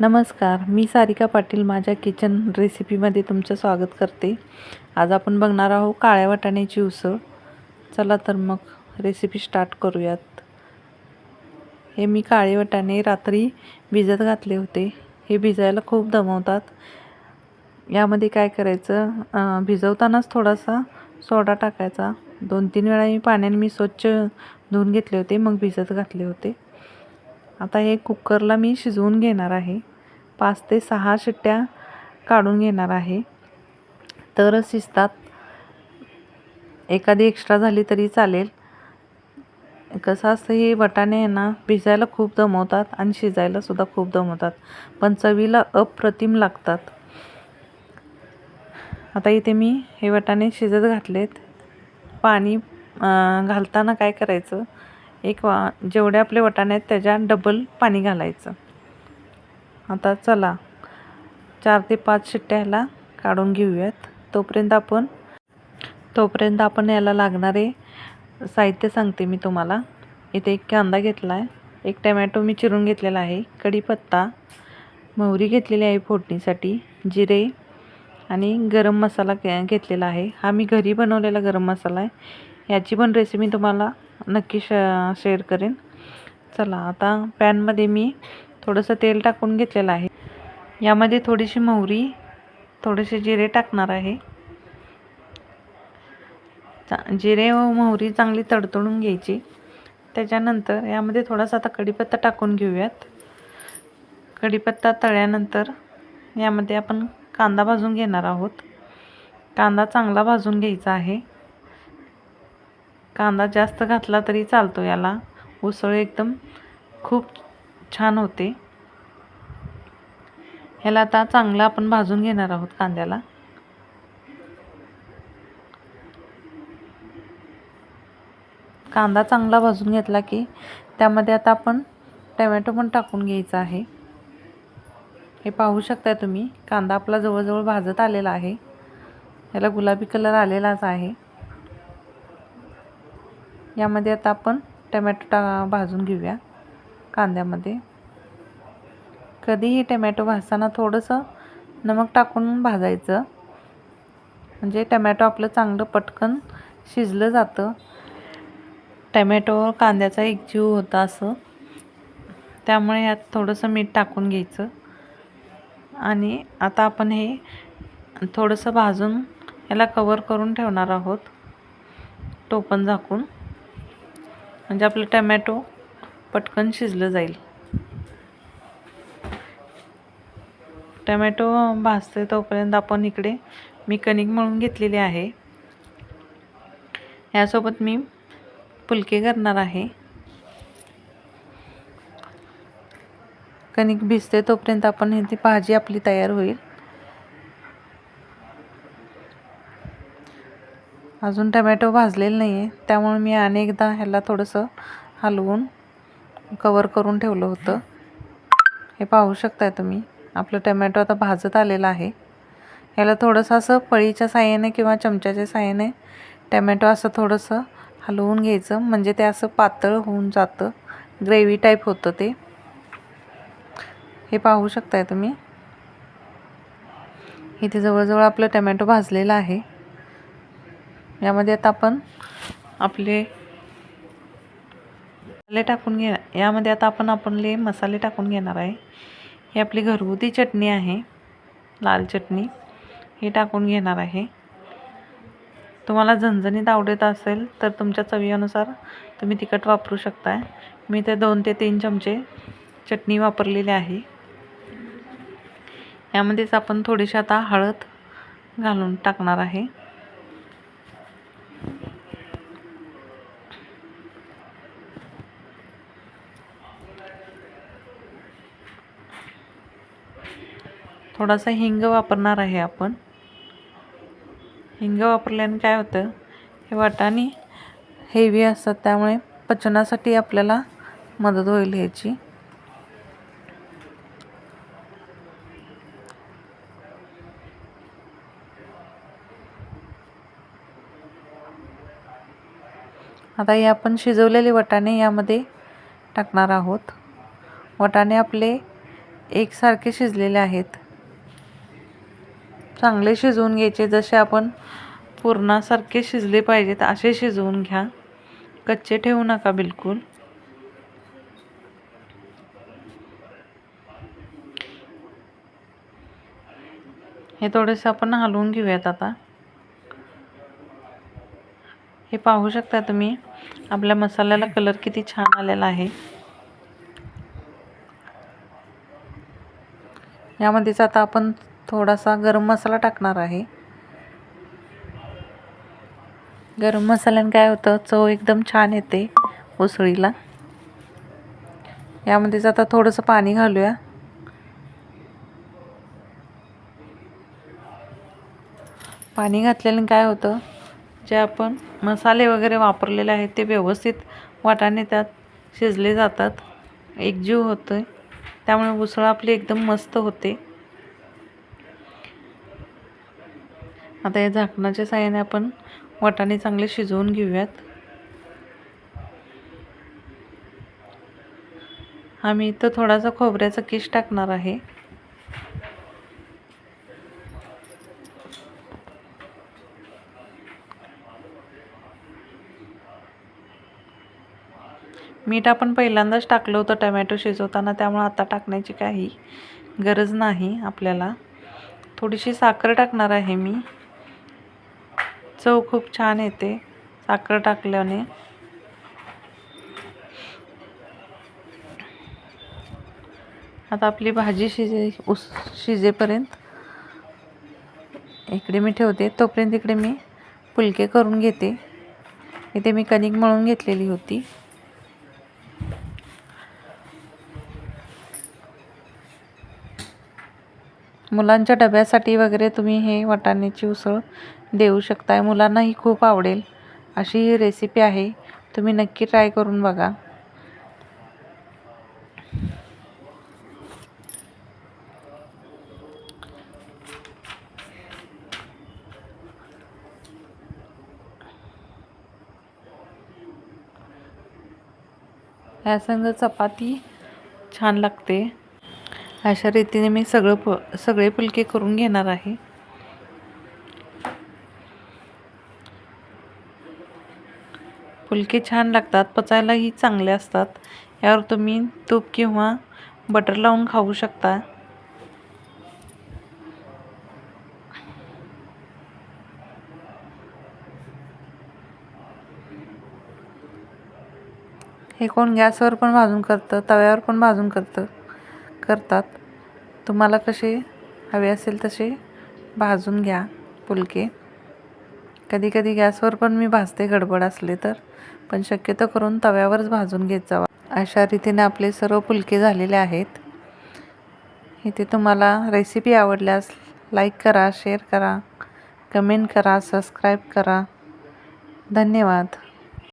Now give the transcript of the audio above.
नमस्कार मी सारिका पाटील माझ्या किचन रेसिपीमध्ये तुमचं स्वागत करते. आज आपण बघणार आहोत काळ्या वाटाण्याची उसळ. चला तर मग रेसिपी स्टार्ट करूयात. हे मी काळे वाटाणे रात्री भिजत घातले होते. हे भिजायला खूप दमवतात. यामध्ये काय करायचं? भिजवतानाच थोडासा सोडा टाकायचा. दोन तीन वेळा मी पाण्याने मी स्वच्छ धुवून घेतले होते मग भिजत घातले होते. आता हे कुकरला मी शिजवून घेणार आहे. पाच ते सहा शिट्ट्या काढून घेणार आहे. तरच शिजतात. एखादी एक्स्ट्रा झाली तरी चालेल. कसं असतं हे वटाणे आहे ना भिजायला खूप दमवतात आणि शिजायलासुद्धा खूप दमवतात. पण चवीला अप्रतिम लागतात. आता इथे मी हे वटाणे शिजत घातलेत. पाणी घालताना काय करायचं? एक वा जेवढे आपले वाटाणे आहेत त्याच्या डबल पाणी घालायचं. आता चला चार ते पाच शिट्ट्या ह्याला काढून घेऊयात. तोपर्यंत आपण तोपर्यंत आपण याला लागणारे साहित्य सांगते मी तुम्हाला. इथे एक कांदा घेतला आहे एक टमॅटो मी चिरून घेतलेला आहे कढीपत्ता मोहरी घेतलेली आहे फोडणीसाठी जिरे आणि गरम मसाला घेतलेला आहे. हा मी घरी बनवलेला गरम मसाला आहे. याची पण रेसिपी तुम्हाला नक्की श शेअर करेन. चला आता पॅनमध्ये मी थोडंसं तेल टाकून घेतलेलं आहे. यामध्ये थोडीशी मोहरी थोडेसे जिरे टाकणार आहे. चा जिरे व मोहरी चांगली तडतडून घ्यायची. त्याच्यानंतर यामध्ये थोडासा आता कढीपत्ता टाकून घेऊयात. कढीपत्ता तळल्यानंतर यामध्ये आपण कांदा भाजून घेणार आहोत. कांदा चांगला भाजून घ्यायचा आहे. कांदा जास्त घातला तरी चालतो याला. उसळ एकदम खूप छान होते. ह्याला आता चांगलं आपण भाजून घेणार आहोत कांद्याला. कांदा चांगला भाजून घेतला की त्यामध्ये आता आपण टमॅटो पण टाकून घ्यायचा आहे. हे पाहू शकता तुम्ही कांदा आपला जवळजवळ भाजत आलेला आहे. याला गुलाबी कलर आलेलाच आहे. यामध्ये आता आपण टमॅटो टा भाजून घेऊया कांद्यामध्ये. कधीही टमॅटो भाजताना थोडंसं नमक टाकून भाजायचं. म्हणजे टमॅटो आपलं चांगलं पटकन शिजलं जातं. टमॅटोवर कांद्याचा एक जीव होता असं. त्यामुळे यात थोडंसं मीठ टाकून घ्यायचं. आणि आता आपण हे थोडंसं भाजून याला कवर करून ठेवणार आहोत. टोपण झाकून. म्हणजे आपलं टमॅटो पटकन शिजलं जाईल. टमॅटो भाजते तोपर्यंत आपण इकडे मी कणिक मळून घेतलेली आहे. यासोबत मी फुलके करणार आहे. कणिक भिजते तोपर्यंत आपण ही ती भाजी आपली तयार होईल. अजून टमॅटो भाजलेलं नाही आहे त्यामुळे मी अनेकदा ह्याला थोडंसं हलवून कवर करून ठेवलं होतं. हे पाहू शकताय तुम्ही. आपलं टमॅटो आता भाजत आलेलं आहे. ह्याला थोडंसं असं पळीच्या साह्याने किंवा चमच्याच्या साह्याने टमॅटो असं थोडंसं हलवून घ्यायचं. म्हणजे ते असं पातळ होऊन जातं. ग्रेव्ही टाईप होतं ते. हे पाहू शकताय तुम्ही. इथे जवळजवळ आपलं टमॅटो भाजलेलं आहे. यामध्ये आता आपण आपले मसाले टाकून घे यामध्ये आता आपण आपले मसाले टाकून घेणार आहे. ही आपली घरगुती चटणी आहे. लाल चटणी. हे टाकून घेणार आहे. तुम्हाला झणझणीत आवडत असेल तर तुमच्या चवीनुसार तुम्ही तिखट वापरू शकताय. मी ते दोन ते तीन चमचे चटणी वापरलेली आहे. यामध्येच आपण थोडीशी आता हळद घालून टाकणार आहे. थोडासा हिंग वापरणार आहे आपण. हिंग वापरल्याने काय होतं हे वाटाणे हेवी असतात त्यामुळे पचनासाठी आपल्याला मदत होईल ह्याची. आता हे आपण शिजवलेले वटाणे यामध्ये टाकणार आहोत. वटाणे आपले एकसारखे शिजलेले आहेत. चांगले शिजवून घ्यायचे जसे आपण पुरणासारखे शिजले पाहिजेत असे शिजवून घ्या. कच्चे ठेवू नका बिलकुल. हे थोडेसे आपण हलवून घेऊयात आता. हे पाहू शकता तुम्ही आपल्या मसाल्याला कलर किती छान आलेला आहे. यामध्येच आता आपण थोडासा गरम मसाला टाकणार आहे. गरम मसाल्याने काय होतं चव एकदम छान येते उसळीला. यामध्येच आता थोडंसं पाणी घालूया. पाणी घातल्याने काय होतं जे आपण मसाले वगैरे वापरलेले आहेत ते व्यवस्थित वाटाणे त्यात शिजले जातात. एकजीव होतं त्यामुळे उसळ आपली एकदम मस्त होते. आता या झाकणाच्या साह्याने आपण वाटाणे चांगले शिजवून घेऊयात. आम्ही इथं थोडासा खोबऱ्याचा किस टाकणार आहे. मीठ आपण पहिल्यांदाच टाकलं होतं टमॅटो शिजवताना त्यामुळे आता टाकण्याची काही गरज नाही आपल्याला. थोडीशी साखर टाकणार आहे मी. चव खूप छान येते. साखर टाकल्याने. आता आपली भाजी शिजे उस शिजेपर्यंत. इकडे मी ठेवते. तोपर्यंत इकडे मी फुलके करून घेते. इथे मी कणिक मळून घेतलेली होती. मुलांच्या डब्यासाठी वगैरे तुम्ही हे वाटाण्याची उसळ देऊ शकताय. मुलांनाही खूप आवडेल. अशी ही रेसिपी आहे. तुम्ही नक्की ट्राय करून बघा. यासंग चपाती छान लागते. अशा रीतीने मी सगळं प सगळे फुलके करून घेणार आहे. फुलके छान लागतात पचायलाही चांगले असतात. यावर तुम्ही तूप किंवा बटर लावून खाऊ शकता. हे कोण गॅसवर पण भाजून करतं तव्यावर पण भाजून करतं. करतात. तुम्हाला कसे हवे असेल तसे भाजून घ्या फुलके. कधी कधी गॅसवर पण मी भाजते गडबड असले तर पण शक्यतो करून तव्यावरच भाजून घेत जावा. अशा रीतीने आपले सर्व फुलके झालेले आहेत. इथे तुम्हाला रेसिपी आवडल्यास लाईक करा शेअर करा कमेंट करा सबस्क्राईब करा. धन्यवाद.